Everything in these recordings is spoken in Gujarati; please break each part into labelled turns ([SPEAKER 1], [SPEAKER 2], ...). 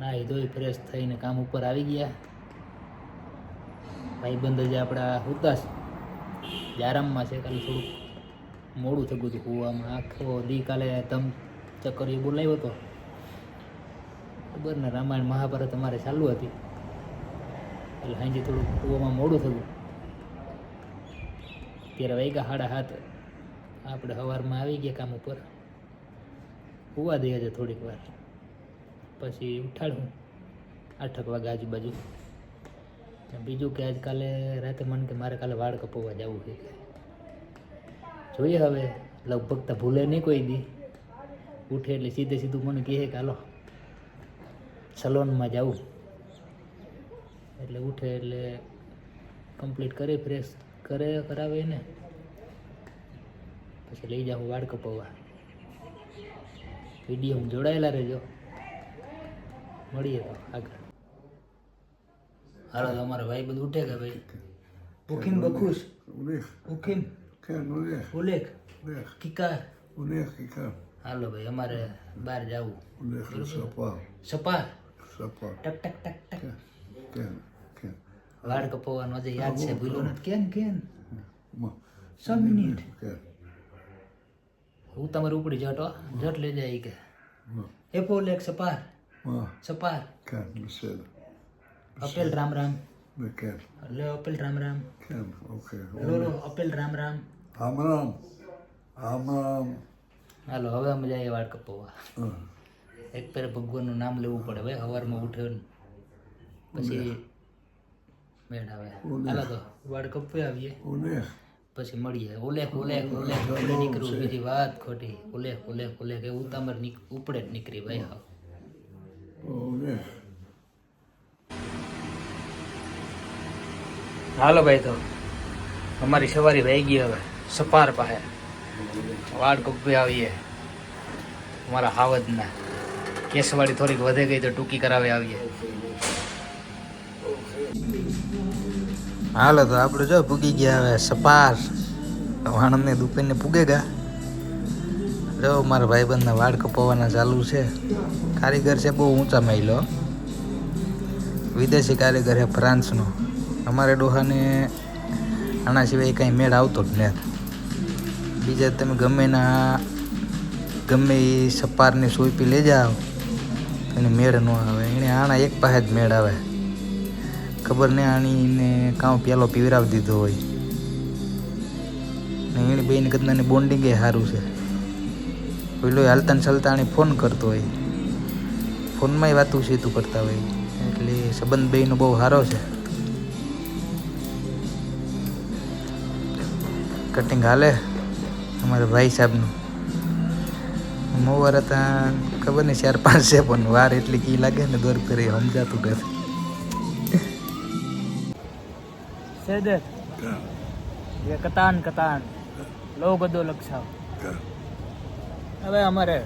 [SPEAKER 1] નાહી ધોઈ ફ્રેશ થઈને કામ ઉપર આવી ગયા. ભાઈબંધ જે આપણા હુતાશ, જે આરામમાં છે કાલે થોડુંક મોડું થઈ ગયું હતું કૂવામાં આખો દી કાલે તમ ચક્કરીઓ બોલાવ્યો હતો. ખબર ને, રામાયણ મહાભારત અમારે ચાલુ હતી. એટલે સાંજે થોડુંક કૂવામાં મોડું થયું. ત્યારે વાગ્યા સાડા હાથ આપણે સવારમાં આવી ગયા કામ ઉપર. કૂવા દઈએ છે થોડીક વાર. પછી ઉઠાડું. આઠક વાગે આજુબાજુ. બીજું કે આજકાલે રાતે મન કે મારે કાલે વાળ કપાવવા જવું છે. જોઈએ હવે. લગભગ તો ભૂલે નહીં કોઈ દી. ઉઠે એટલે સીધે સીધું મને કહે કે હાલો, સલોનમાં જવું એટલે ઉઠે એટલે કમ્પ્લીટ કરે ફ્રેશ કરે, કરાવે ને પછી લઈ જાઉં વાળ કપાવવા વીડિયો જોડાયેલા રહેજો. મળીએ આગળ. હાલો તો અમારા ભાઈ બધું ઉઠે કે ભાઈ? ઉખીમ બખુશ? ઉખીમ
[SPEAKER 2] ઉલેખ? કિકા
[SPEAKER 1] ઉલેખ. કિકાર? હાલો ભાઈ અમારે બહાર જવું.
[SPEAKER 2] સપા
[SPEAKER 1] સપા
[SPEAKER 2] સપા
[SPEAKER 1] ટક ટક ટક ટક. વાળ કપાવવાનો જે યાદ છે ભૂલો નથી? કેમ કેમ? સો મિનિટ. હું તમારે ઉપડી જટો જટ લઈ જાય કે. એપો લેખ સપાર. સપાર
[SPEAKER 2] Kan, bersela.
[SPEAKER 1] અપેલ Ram Ram
[SPEAKER 2] Bekar.
[SPEAKER 1] લો અપેલ રામ રામ
[SPEAKER 2] Kan, okej.
[SPEAKER 1] લો લો અપેલ રામ રામ
[SPEAKER 2] Amram. Amram.
[SPEAKER 1] હાલો હવે અમે જઈએ વાળ
[SPEAKER 2] કપવા
[SPEAKER 1] એક પેર ભગવાનનું નામ લેવું પડે ભાઈ સવારમાં ઉઠે ને. પછી મેળ આવે હાલો તો વાળ કપી આવીએ. પછી મળીએ. ઓલેખ ઉલેખ ઉલેખ. ઓલે નીકળવું બીજી વાત ખોટી. ઓલેખ ઓલેખ ઓલેખ એ ઉતામર નીક- ઉપડે જ નીકળી ભાઈ. હા હાલો ભાઈ તો, અમારી સવારી વહી ગઈ હવે, સપાર પાસે. વાડ કપી આવીએ. અમારા હાવજના. કેસવાળી થોડીક વધે ગઈ તો ટૂંકી કરાવી આવીએ. હાલો તો આપણે જો પૂગી ગયા હવે સપાર. વાણંદની દુકાનને પૂગે ગયા જો મારા ભાઈબંધના વાળ કપાવવાના ચાલુ છે. કારીગર છે બહુ ઊંચા મહિલો. વિદેશી કારીગર છે ફ્રાન્સનો. અમારે ડોહાને આના સિવાય કાંઈ મેળ આવતો જ નથી. બીજા તમે ગમે ના ગમે એ સપારની સોઈપી લઈ જાઓ, એને મેળ ન આવે. એને આણા એક પાસે જ મેળ આવે. ખબર નહીં આણીને કાં પેલો પીવરાવી દીધો હોય. ને એની બેન કદનાની બોન્ડિંગ એ સારું છે. પેલો ચાલતા આણે ફોન કરતો હોય. ફોનમાંય વાતું સીધું કરતા હોય. એટલે સંબંધ બેનો બહુ સારો છે. કટિંગ હાલે અમારા ભાઈ સાહેબનું. મોવાર હતા ખબર નહીં ચાર પાંચ છે પણ વાર એટલી કી લાગે ને દોર કરે સમજાતું નથી. કતાન કતાન. લો બધો
[SPEAKER 2] લક્ષાવ.
[SPEAKER 1] હવે અમારે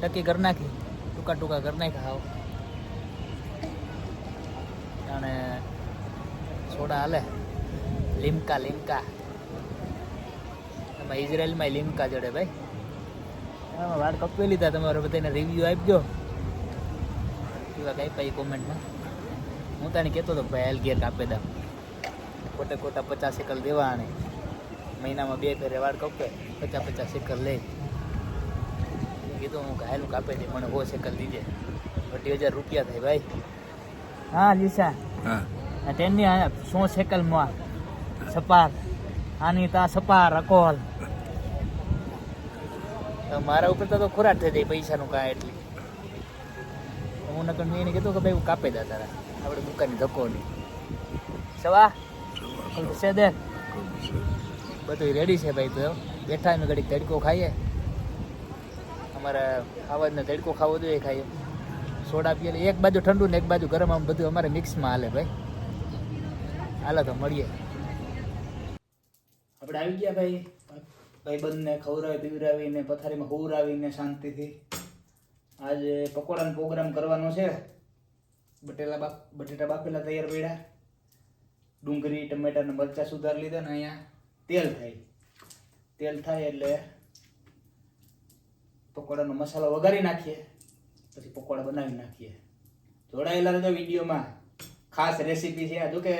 [SPEAKER 1] ટકી કરી નાખી. ટૂંકા ટૂંકા કરી નાખ્યા હાવ. અને સોડા હાલે. લીમકા લીમકા. એમાં ઇઝરાયલમાં લીમકા જડે ભાઈ. એમાં વાળ કપી લીધા, તમારે બધાને રિવ્યૂ આપજો. એવા કઈ પાઈ કોમેન્ટમાં હું તને કહેતો હતો ભાઈ હેલ ગેર કાપે દા. ખોટા ખોટા પચાસ એકલ દેવા અને મહિનામાં બે ફેરે વાળ કપે પચાસ પચાસ એકલ લે. કીધું હું ઘાયલું કાપે દે મને હો સેકલ દીજે. અઢી હજાર રૂપિયા થાય ભાઈ. હા લીસા.
[SPEAKER 2] હા.
[SPEAKER 1] તેની સાયકલ સો સેકલમાં સપાર. આની તા સપાર અકોલ. તો મારા ઉપર તો ખોરાક થઈ જાય પૈસાનું કાંઈ એટલી. હું નકર મેં એને કીધું કે ભાઈ હું કાપી દા તારા. આપણે દુકાનની ધક્કો નહીં સવા. છે દે. બધું રેડી છે ભાઈ તો. બેઠા અમે ઘડીક તડકો ખાઈએ. અમારે ખાવાને તડકો ખાવો જોઈએ ખાઈએ. સોડા પીએ એક બાજુ ઠંડુ ને એક બાજુ ગરમ, આમ બધું અમારે મિક્સમાં હાલે ભાઈ. હાલો તો મળીએ. આપણે આવી ગયા ભાઈ. ભાઈ બંધને ખવડાવી, પીવડાવીને, પથારીમાં હુવરાવીને શાંતિથી. આજે પકોડાનો પ્રોગ્રામ કરવાનો છે. બટેલા બાપ, બટેટા બાફેલા તૈયાર પડ્યા. ડુંગળી, ટમેટાને મરચાં સુધાર લીધા ને અહીંયા. તેલ થાય. તેલ થાય એટલે પકોડાનો મસાલો વઘારી નાખીએ, પછી પકોડા બનાવી નાખીએ. જોડાયેલા રહેજો વિડીયોમાં. ખાસ રેસીપી છે જો કે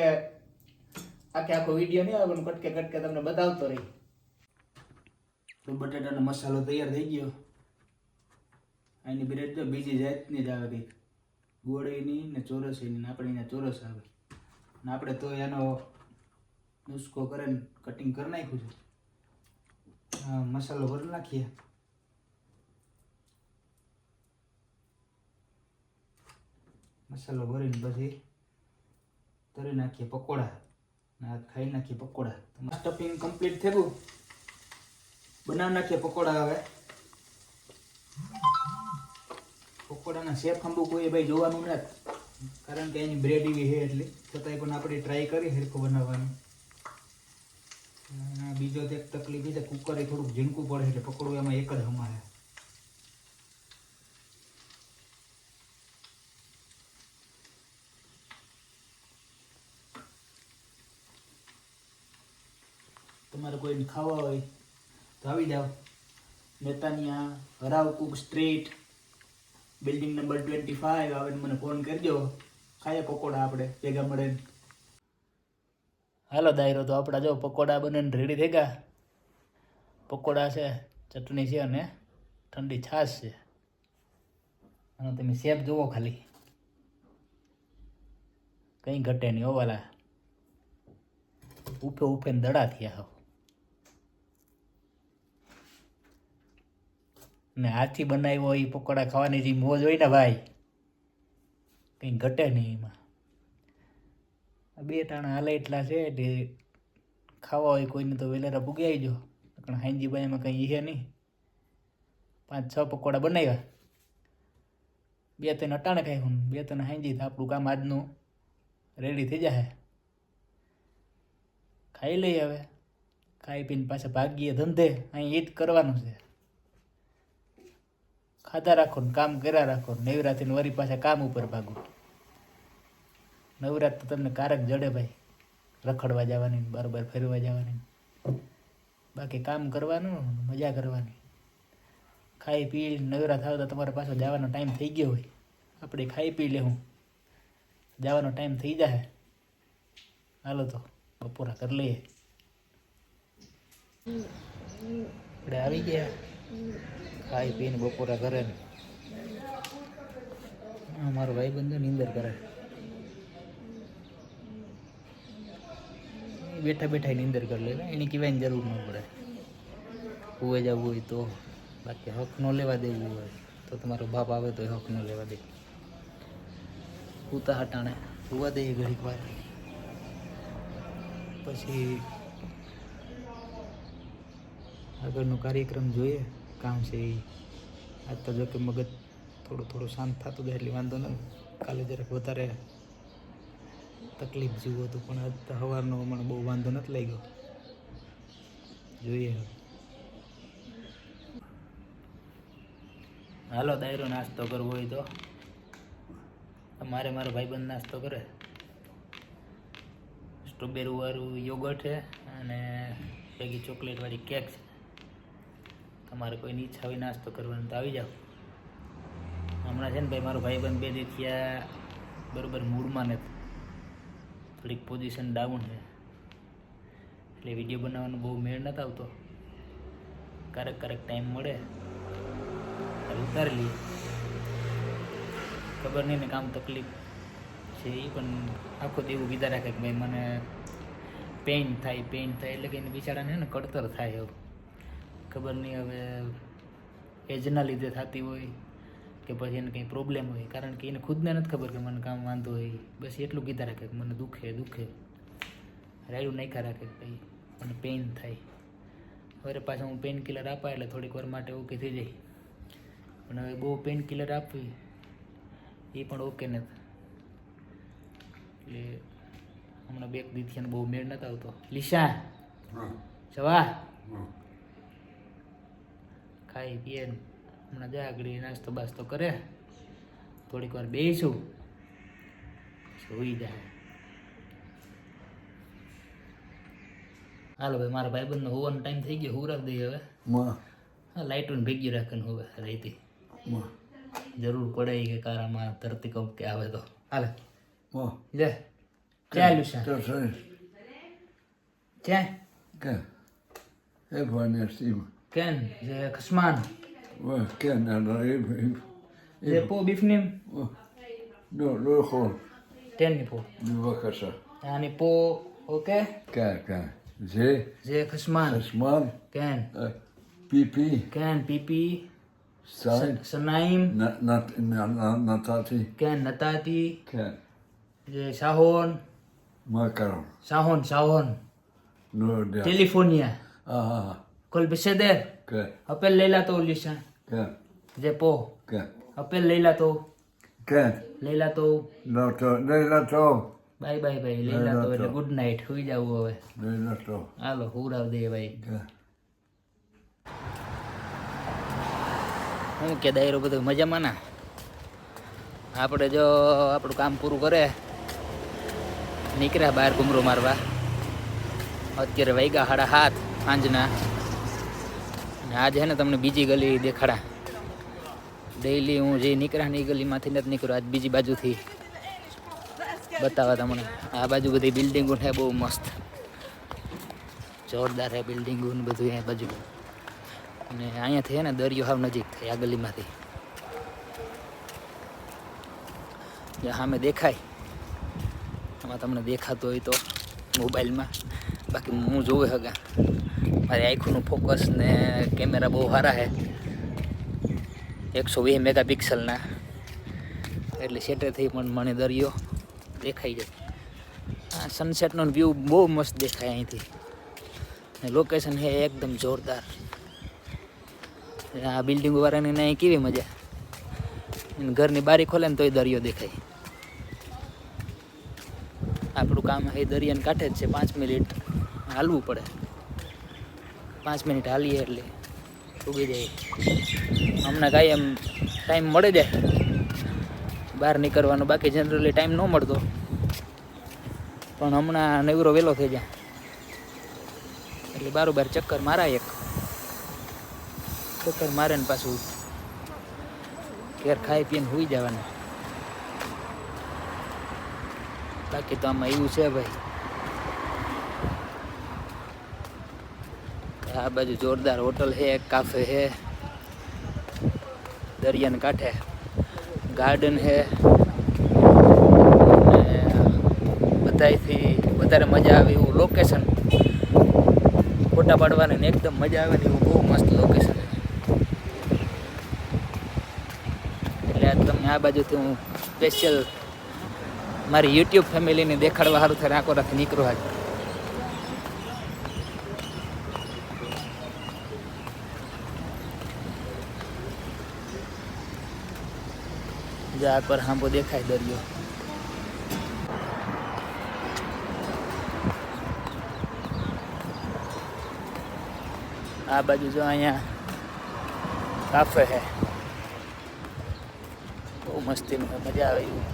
[SPEAKER 1] આખે આખો વીડિયો નહીં આવે કટકે કટકે તમને બતાવતો રહી. તો બટેટાનો મસાલો તૈયાર થઈ ગયો. આની બ્રેડ તો બીજી જાતની જ આવે કંઈક. ગોળીની ને ચોરસની ને આપણે અહીંયા ચોરસ આવે. ને આપણે તો એનો નુસ્ખો કરીને કટિંગ કરી નાખ્યું છે. મસાલો ભરી નાખીએ. મસાલો ભરીને પછી તરી નાખીએ પકોડા. ના ખાઈ નાખીએ પકોડા. સ્ટફિંગ કમ્પ્લીટ થયું બનાવી નાખીએ પકોડા હવે. પકોડાના શેફ અંબુ કોઈ ભાઈ જોવાનું નથી. કારણ કે એની બ્રેડ એવી છે એટલે છતાંય પણ આપણે ટ્રાય કરી હરખું બનાવવાનું. બીજો એક તકલીફ છે કુકર એ થોડુંક ઝીણકું પડે એટલે પકોડું એમાં એક જ હમારે. તમારે કોઈને ખાવા હોય તો આવી જાઓ Netanya Harav Kook street, building number twenty five, આવે મને ફોન કરજો. ખાઈએ પકોડા આપણે, ભેગા મળે હાલો દાયરો, તો આપણા જો પકોડા બને રેડી થઈ ગયા. પકોડા છે, ચટણી છે અને ઠંડી છાશ છે. અને તમે શેપ જુઓ ખાલી. કંઈ ઘટે નહીં ઓવાલા ઉફે ઉફે દડા થયા હાવ ને હાથી બનાવ્યો એ પકોડા ખાવાની જે મોજ હોય ને ભાઈ, કંઈ ઘટે નહીં એમાં. બે ટાણા હાલે એટલા છે એટલે ખાવા હોય કોઈને તો વેલેરા ભૂગી આવી જો પણ હાંજીભાઈ એમાં કંઈ છે નહીં. પાંચ છ પકોડા બનાવ્યા. બે ત્રણ અટાણે ખાઈ હું. બે ત્રણ હાંજી આપણું કામ આજનું રેડી થઈ જાય ખાઈ લઈએ હવે. ખાઈ પીને પાછા ભાગીએ ધંધે. અહીં એ જ કરવાનું છે. ખાધા રાખો ને કામ કર્યા રાખો ને નવરાત્રિને વરી પાછા કામ ઉપર ભાગો. નવરાત તો તમને કારક જડે ભાઈ. રખડવા જવાની બરોબર બાર બાર ફરવા જવાની બાકી કામ કરવાનું મજા કરવાની. ખાઈ પી નવરા થાવ તો તમારે પાછો જવાનો ટાઈમ થઈ ગયો હોય. આપણે ખાઈ પી લેવું જવાનો ટાઈમ થઈ જાય હાલો તો બપોરા કરી લઈએ. આપણે આવી ગયા. ખાઈ પીને બપોરા કરે ને. અમારો મારો ભાઈ બંધુ નીંદર કરે બેઠા બેઠા નીંદર કરી લે એની કહેવાની જરૂર ન પડે. હુવે જવું હોય તો. બાકી હક ન લેવા દેવું હોય તો તમારો બાપ આવે તો હક ન લેવા દે. પૂતા હટાણે સુવા દઈએ ઘડીક વાર. પછી આગળનો કાર્યક્રમ જોઈએ. કામ છે એ આજ તો જો કે મગજ થોડું થોડું શાંત થતું જાય એટલે વાંધો નહીં કાલે જરાક વધારે તકલીફ જેવું હતું, પણ આજ તો સવારનો હમણાં બહુ વાંધો નથી લાગ્યો. જોઈએ હાલો, દાયરો નાસ્તો કરવો હોય તો. મારે મારો ભાઈબંધ નાસ્તો કરે. સ્ટ્રોબેરી વાળું યોગર્ટ છે અને પેગી ચોકલેટવાળી કેક છે. તમારે કોઈની ઈચ્છા હોય નાસ્તો કરવાનો તો આવી જાઓ. હમણાં છે ને ભાઈ, મારો ભાઈબંધ બે દી થયા, બરોબર મૂડમાં નથી. થોડીક પોઝિશન ડાઉન છે. એટલે વીડિયો બનાવવાનો બહુ મેળ નથી આવતો. ક્યારેક ક્યારેક ટાઈમ મળે. ઉતારી લઈએ. ખબર નહીં ને કામ તકલીફ છે એ પણ આખો દેવું કીધા રાખે કે ભાઈ, મને પેઇન થાય પેઇન થાય, એટલે કે એને બિચારાને ને કડતર થાય એવું ખબર નહીં હવે એજના લીધે થતી હોય કે પછી એને કંઈ પ્રોબ્લેમ હોય. કારણ કે એને ખુદને નથી ખબર કે મને કામ વાંધો હોય. બસ એટલું કીધા રાખે કે મને દુખે દુખે. રાયડું નાખ્યા રાખે ભાઈ મને પેઇન થાય. હવે પાછા હું પેઇન કિલર આપા એટલે થોડીક વાર માટે ઓકે થઈ જાય. પણ હવે બહુ પેઇન કિલર આપવી એ પણ ઓકે નથી. એટલે હમણાં બે દીથી બહુ મેળ નથી આવતો. લીશા જવા. ખાઈ પીએ હમણાં જા આગળ નાસ્તો બાસ્તો કરે. થોડીક વાર બેસીશું સુઈ જાય. હાલો ભાઈ મારા ભાઈબંધનો હોવાનો ટાઈમ થઈ ગયો હું રાખી દઈએ હવે? લાઇટોને ભેગી રાખે ને હવે રાઈતી.
[SPEAKER 2] માં.
[SPEAKER 1] જરૂર પડે કે કારામાં ધરતીકંપ કે આવે તો. હાલે. જય ચાલ્યું છે? ક્યાં
[SPEAKER 2] Ken. Even wanneer Kan de kusman? Wat
[SPEAKER 1] kan de poe
[SPEAKER 2] biefnemen? No, no.
[SPEAKER 1] Ten nipple.
[SPEAKER 2] Nu wakker, sir.
[SPEAKER 1] po, oké?
[SPEAKER 2] Kan,
[SPEAKER 1] kan.
[SPEAKER 2] Ze? Ze
[SPEAKER 1] kusman. Kusman.
[SPEAKER 2] Kan.
[SPEAKER 1] Pippi.
[SPEAKER 2] Kan, Pippi. Sanayim. Natati.
[SPEAKER 1] Kan natati.
[SPEAKER 2] Kan.
[SPEAKER 1] Ze sahon.
[SPEAKER 2] Makkaro.
[SPEAKER 1] Sahon sahon.
[SPEAKER 2] No, de
[SPEAKER 1] telephonia.
[SPEAKER 2] Ah. No,
[SPEAKER 1] અપેલ લઈલા તો લીસા
[SPEAKER 2] kijk,
[SPEAKER 1] જે પો.
[SPEAKER 2] kijk.
[SPEAKER 1] અપેલ લઈલા તો
[SPEAKER 2] Kijk.
[SPEAKER 1] લઈલા તો
[SPEAKER 2] Nou, toch. Nee, dat toch.
[SPEAKER 1] Bye bye ભાઈ લઈલા તો એટલે ગુડ નાઇટ સુઈ જવું હવે. હાલો હુરાવ દે ભાઈ. હું કે દાયરો બધું મજામાં ના? આપણે જો આપણું કામ પૂરું કરે. નીકળ્યા બહાર ઘુમરો મારવા. અત્યારે વૈગા સાડા હાથ સાંજના. આજે છે ને તમને બીજી ગલી દેખાડા. ડેઈલી હું જે નીકળ્યા ને એ ગલીમાંથી નથી નીકળ્યો. આજ બીજી બાજુથી બતાવવા તમને. આ બાજુ બધી બિલ્ડિંગો છે, બહુ મસ્ત. જોરદાર છે બિલ્ડિંગો ને બધું એ બાજુ. અને અહીંયાથી છે ને દરિયો હાવ નજીક થાય આ ગલીમાંથી. જે સામે દેખાય આમાં તમને દેખાતો હોય તો મોબાઈલમાં. બાકી હું જોવે હગા. મારી આંખોનું ફોકસ ને કેમેરા બહુ સારા છે. એકસો વીસ મેગાપિક્સલના એટલે સેટરથી પણ મને દરિયો દેખાઈ જાય. આ સનસેટનો વ્યૂ બહુ મસ્ત દેખાય અહીંથી. ને લોકેશન છે એકદમ જોરદાર. આ બિલ્ડિંગ વાળાને અહીં કેવી મજા. ઘરની બારી ખોલે ને તોય દરિયો દેખાય. આપણું કામ એ દરિયાને કાંઠે જ છે, પાંચ મિનિટ હાલવું પડે. પાંચ મિનિટ હાલીએ એટલે ઉગી જાય હમણાં કાંઈ એમ ટાઈમ મળે જાય. બહાર નીકળવાનો બાકી જનરલી ટાઈમ ન મળતો. પણ હમણાં નવરો વહેલો થઈ જાય એટલે બારોબાર ચક્કર મારા એક. ચક્કર મારે ને પાછું. ઘેર ખાઈ પીને સુઈ જવાનું. બાકી તો આમાં એવું છે ભાઈ. આ બાજુ જોરદાર હોટલ છે કાફે છે, દરિયાને કાંઠે ગાર્ડન છે. બધાથી વધારે મજા આવે એવું લોકેશન ફોટા પાડવાની ને એકદમ મજા આવે ને એવું બહુ મસ્ત લોકેશન એટલે તમને આ બાજુથી હું સ્પેશિયલ મારી યુટ્યુબ ફેમિલીને દેખાડવા સારું થાય આંખો રાખી નીકળો આજ જા પર હાંભો દેખાય દરિયો. આ બાજુ જો અહીંયા કાફે હે. બહુ મસ્તીનું છે મજા આવે એવું.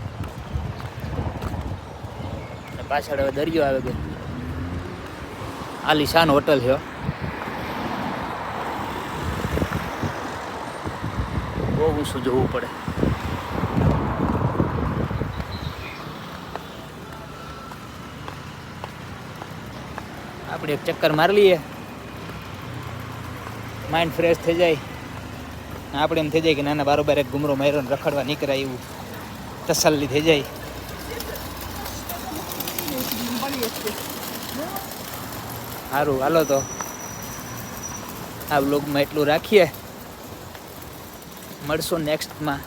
[SPEAKER 1] પાછળ હવે દરિયો આવે ગયો. આલીશાન હોટલ છે બહુ ઊંચું જોવું પડે. આપણે એક ચક્કર મારી લઈએ. માઇન્ડ ફ્રેશ થઈ જાય. આપણે એમ થઈ જાય કે નાના બારોબાર એક ગુમરો માર્યો રખડવા નીકળાય એવું તસલ્લી થઈ જાય. સારું હાલો તો. આ બ્લોગમાં એટલું રાખીએ. મળશું નેક્સ્ટમાં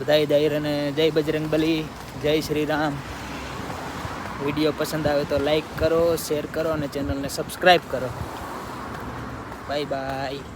[SPEAKER 1] બધાય દાયરાને જય બજરંગ બલી જય શ્રી રામ. વીડિયો પસંદ આવે તો લાઈક કરો શેર કરો અને ચેનલને સબસ્ક્રાઈબ કરો. Bye bye.